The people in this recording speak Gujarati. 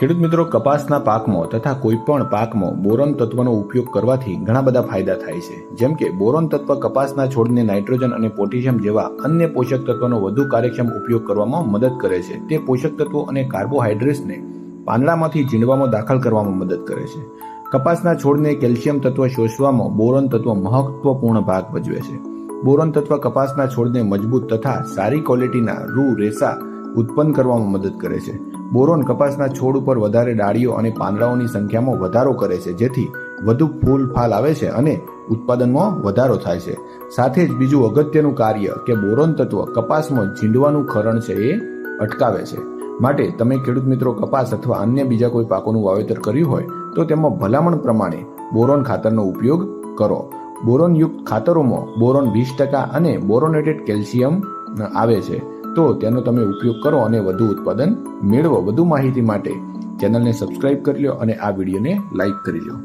ખેડૂત મિત્રો, કપાસના પાકમાં તથા કોઈપણ પાકમાં બોરોન તત્વનો ઉપયોગ કરવાથી ઘણા બધા ફાયદા થાય છે. જેમ કે, બોરોન તત્વ કપાસના છોડને નાઇટ્રોજન અને પોટેશિયમ જેવા અન્ય પોષક તત્વોનો વધુ કાર્યક્ષમ ઉપયોગ કરવામાં મદદ કરે છે. તે પોષક તત્વો અને કાર્બોહાઈડ્રેટ્સને પાંદડામાંથી ઝીંડવામાં દાખલ કરવામાં મદદ કરે છે. કપાસના છોડને કેલ્શિયમ તત્વ શોષવામાં બોરોન તત્વ મહત્વપૂર્ણ ભાગ ભજવે છે. બોરોન તત્વ કપાસના છોડને મજબૂત તથા સારી ક્વોલિટીના રૂ રેસા ઉત્પન્ન કરવામાં મદદ કરે છે. બોરોન કપાસના છોડ ઉપર વધારે ડાળીઓ અને પાંદડાઓની સંખ્યામાં વધારો કરે છે, જેથી વધુ ફૂલ ફાલ આવે છે અને ઉત્પાદનમાં વધારો થાય છે. સાથે જ બીજું અગત્યનું કાર્ય કે બોરોન તત્વ કપાસમાં ઝીંડવાનું ખરણ છે એ અટકાવે છે. માટે તમે ખેડૂત મિત્રો કપાસ અથવા અન્ય બીજા કોઈ પાકોનું વાવેતર કર્યું હોય, તો તેમાં ભલામણ પ્રમાણે બોરોન ખાતરનો ઉપયોગ કરો. બોરોનયુક્ત ખાતરોમાં બોરોન વીસ ટકા અને બોરોનેટેડ કેલ્શિયમ આવે છે. તો તેનો તમે ઉપયોગ કરો અને વધુ ઉત્પાદન મેળવો વધુ માહિતી માટે. ચેનલને સબસ્ક્રાઇબ કરી લો અને આ વિડીયોને લાઇક કરી લો